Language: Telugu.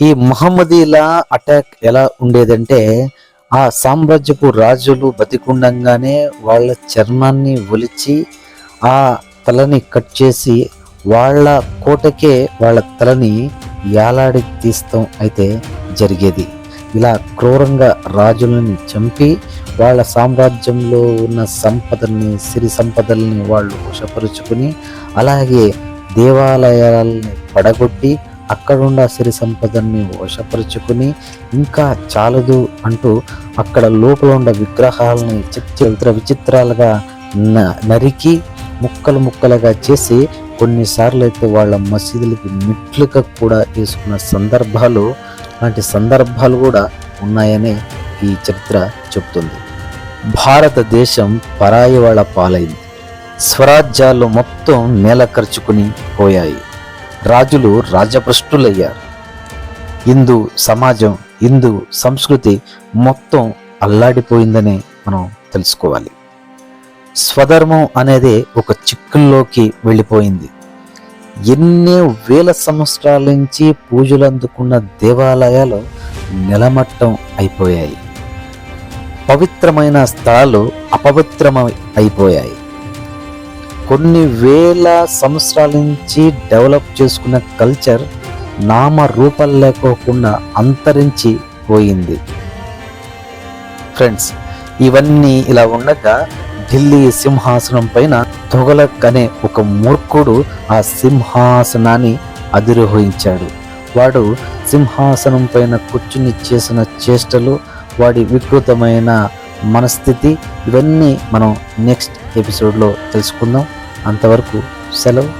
ఈ మహమ్మదీల అటాక్ ఎలా ఉండేదంటే ఆ సామ్రాజ్యపు రాజులు బతికుండంగానే వాళ్ళ చర్మాన్ని ఒలిచి ఆ తలని కట్ చేసి వాళ్ళ కోటకే వాళ్ళ తలని యాలాడి తీస్తాం అయితే జరిగేది. ఇలా క్రూరంగా రాజులని చంపి వాళ్ళ సామ్రాజ్యంలో ఉన్న సంపదల్ని సిరి సంపదల్ని వాళ్ళు వశపరుచుకుని అలాగే దేవాలయాలని పడగొట్టి అక్కడున్న సిరి సంపదల్ని వశపరుచుకుని ఇంకా చాలదు అంటూ అక్కడ లోపల ఉన్న విగ్రహాలని చిత్ర విచిత్రాలుగా న- నరికి ముక్కలు ముక్కలుగా చేసి కొన్నిసార్లు అయితే వాళ్ళ మసీదులకి మెట్లుగా కూడా వేసుకున్న సందర్భాలు లాంటి సందర్భాలు కూడా ఉన్నాయని ఈ చరిత్ర చెప్తుంది భారతదేశం పరాయి వాళ్ళ పాలైంది. స్వరాజ్యాలు మొత్తం నేల ఖర్చుకుని పోయాయి. రాజులు రాజభ్రష్టులయ్యారు హిందూ సమాజం హిందూ సంస్కృతి మొత్తం అల్లాడిపోయిందని మనం తెలుసుకోవాలి. స్వధర్మం అనేది ఒక చిక్కుల్లోకి వెళ్ళిపోయింది. ఎన్ని వేల సంవత్సరాల నుంచి పూజలు అందుకున్న దేవాలయాలు నిలమట్టం అయిపోయాయి. పవిత్రమైన స్థలాలు అపవిత్రమై అయిపోయాయి. కొన్ని వేల సంవత్సరాల నుంచి డెవలప్ చేసుకున్న కల్చర్ నామ రూపం లేకోకుండా అంతరించి పోయింది. ఫ్రెండ్స్ ఇవన్నీ ఇలా ఉండగా ఢిల్లీ సింహాసనం పైన తొగలక్ అనే ఒక మూర్ఖుడు ఆ సింహాసనాన్ని అధిరోహించాడు. వాడు సింహాసనం పైన కూర్చుని చేసిన చేష్టలు వాడి వికృతమైన మనస్థితి ఇవన్నీ మనం నెక్స్ట్ ఎపిసోడ్లో తెలుసుకుందాం. అంతవరకు సెలవు.